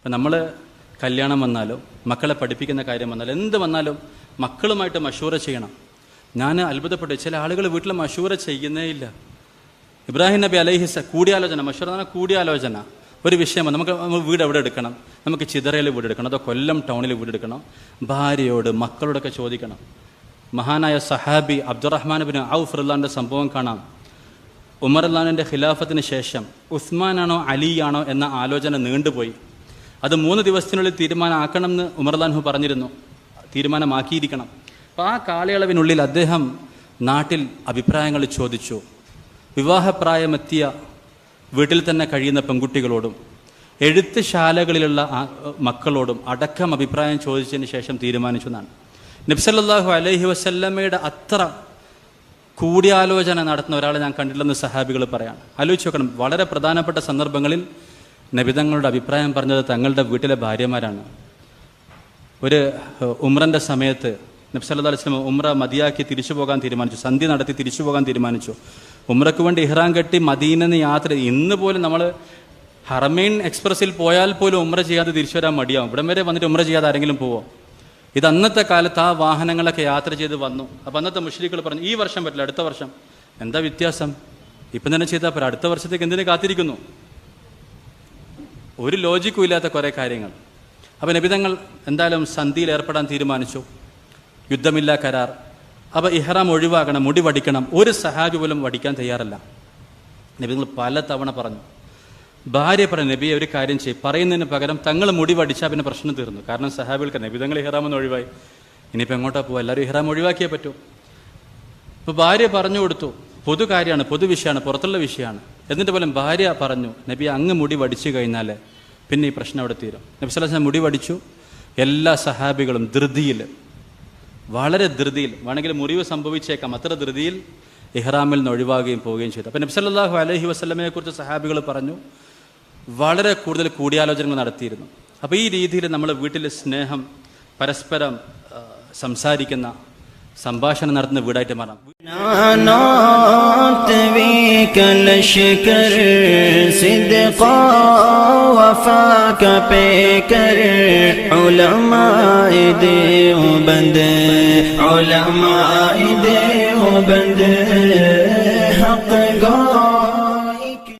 ഇപ്പം നമ്മൾ കല്യാണം വന്നാലോ മക്കളെ പഠിപ്പിക്കുന്ന കാര്യം വന്നാലോ എന്ത് വന്നാലും മക്കളുമായിട്ട് മഷൂറ ചെയ്യണം. ഞാൻ അത്ഭുതപ്പെട്ടു. ചില ആളുകൾ വീട്ടിൽ മഷൂറ ചെയ്യുന്നേ ഇല്ല. ഇബ്രാഹിം നബി അലൈഹിസ കൂടിയാലോചന മഷൂറ എന്ന് പറഞ്ഞാൽ കൂടിയാലോചന. ഒരു വിഷയം വന്നു. നമുക്ക് വീട് എവിടെ എടുക്കണം? നമുക്ക് ചിതറയിൽ വീട് എടുക്കണം അതോ കൊല്ലം ടൗണിൽ വീട് എടുക്കണം? ഭാര്യയോട് മക്കളോടൊക്കെ ചോദിക്കണം. മഹാനായ സഹാബി അബ്ദുറഹ്മാൻ ബിൻ ഔഫ് റുല്ലാന്റെ സംഭവം കാണാം. ഉമർ അള്ളാഹിന്റെ ഖിലാഫത്തിന് ശേഷം ഉസ്മാനാണോ അലിയാണോ എന്ന ആലോചന നീണ്ടുപോയി. അത് മൂന്ന് ദിവസത്തിനുള്ളിൽ തീരുമാനമാക്കണം എന്ന് ഉമർലാൻഹു പറഞ്ഞിരുന്നു. തീരുമാനമാക്കിയിരിക്കണം. അപ്പോൾ ആ കാലയളവിനുള്ളിൽ അദ്ദേഹം നാട്ടിൽ അഭിപ്രായങ്ങൾ ചോദിച്ചു. വിവാഹപ്രായമെത്തിയ വീട്ടിൽ തന്നെ കഴിയുന്ന പെൺകുട്ടികളോടും എഴുത്ത് ശാലകളിലുള്ള മക്കളോടും അടക്കം അഭിപ്രായം ചോദിച്ചതിന് ശേഷം തീരുമാനിച്ചു എന്നാണ്. നബ്സല്ലാഹു അലൈഹി വസല്ലമ്മയുടെ അത്ര കൂടിയാലോചന നടത്തുന്ന ഒരാളെ ഞാൻ കണ്ടിട്ടില്ലെന്ന് സഹാബികൾ പറയാണ്. ആലോചിച്ച് നോക്കണം. വളരെ പ്രധാനപ്പെട്ട സന്ദർഭങ്ങളിൽ നബിതങ്ങളുടെ അഭിപ്രായം പറഞ്ഞത് തങ്ങളുടെ വീട്ടിലെ ഭാര്യമാരാണ്. ഒരു ഉമ്രന്റെ സമയത്ത് നബ്സല്ലാ അലിസ്ലം ഉമ്ര മതിയാക്കി തിരിച്ചു പോകാൻ തീരുമാനിച്ചു സന്ധ്യ നടത്തി തിരിച്ചു പോകാൻ തീരുമാനിച്ചു. ഉമ്രക്ക് വേണ്ടി ഇഹ്റാം കെട്ടി മദീനെന്ന് യാത്ര ഇന്ന് പോലും നമ്മൾ ഹറമൈൻ എക്സ്പ്രസ്സിൽ പോയാൽ പോലും ഉമ്ര ചെയ്യാതെ തിരിച്ചു വരാൻ മടിയാവും. ഇവിടം വരെ വന്നിട്ട് ഉമ്ര ചെയ്യാതെ ആരെങ്കിലും പോവോ? ഇത് അന്നത്തെ കാലത്ത് ആ വാഹനങ്ങളൊക്കെ യാത്ര ചെയ്ത് വന്നു. അപ്പം അന്നത്തെ മുഷ്രിഖുകൾ പറഞ്ഞു ഈ വർഷം പറ്റില്ല അടുത്ത വർഷം. എന്താ വ്യത്യാസം? ഇപ്പം തന്നെ ചെയ്താൽ പോരാ അടുത്ത വർഷത്തേക്ക് എന്തിനു കാത്തിരിക്കുന്നു? ഒരു ലോജിക്കും ഇല്ലാത്ത കുറേ കാര്യങ്ങൾ. അപ്പം നബിതങ്ങൾ എന്തായാലും സന്ധിയിൽ ഏർപ്പെടാൻ തീരുമാനിച്ചു. യുദ്ധമില്ല കരാർ. അപ്പോൾ ഇഹ്റാം ഒഴിവാക്കണം മുടി വടിക്കണം. ഒരു സഹാബി പോലും വടിക്കാൻ തയ്യാറല്ല. നബിതങ്ങൾ പല തവണ പറഞ്ഞു. ഭാര്യ പറഞ്ഞു നബിയെ ഒരു കാര്യം ചെയ്യും. പറയുന്നതിന് പകരം തങ്ങൾ മുടി വടിച്ചാൽ പിന്നെ പ്രശ്നം തീർന്നു. കാരണം സഹാബികൾക്ക് നബിതങ്ങൾ ഇഹ്റാം ഇഹ്റാമെന്ന് ഒഴിവായി. ഇനിയിപ്പോൾ എങ്ങോട്ടാ പോകും എല്ലാവരും ഇഹ്റാം ഒഴിവാക്കിയേ പറ്റൂ. അപ്പോൾ ഭാര്യ പറഞ്ഞു കൊടുത്തു. പൊതു കാര്യമാണ് പൊതു വിഷയമാണ് പുറത്തുള്ള വിഷയമാണ്. എന്നിട്ട് പോലും ഭാര്യ പറഞ്ഞു നബി അങ്ങ് മുടി വടിച്ചു കഴിഞ്ഞാൽ പിന്നെ ഈ പ്രശ്നം അവിടെ തീരും. നബി സ്വലാസ് മുടി വടിച്ചു. എല്ലാ സഹാബികളും ധൃതിയിൽ വളരെ ധൃതിയിൽ വേണമെങ്കിൽ മുറിവ് സംഭവിച്ചേക്കാം അത്ര ധൃതിയിൽ ഇഹ്റാമിൽ നിന്ന് ഒഴിവാകുകയും പോവുകയും ചെയ്തു. അപ്പം നബി അലഹി വസല്ലമയെ കുറിച്ച് സഹാബികൾ പറഞ്ഞു വളരെ കൂടുതൽ കൂടിയാലോചനകൾ നടത്തിയിരുന്നു. അപ്പോൾ ഈ രീതിയിൽ നമ്മൾ വീട്ടിൽ സ്നേഹം പരസ്പരം സംസാരിക്കുന്ന സംഭാഷണം നടത്തുന്ന വീടായിട്ട് മാറാം. نعنات بك الشكر صدقا وفاك بكر. علماء دیوبند علماء دیوبند حق گو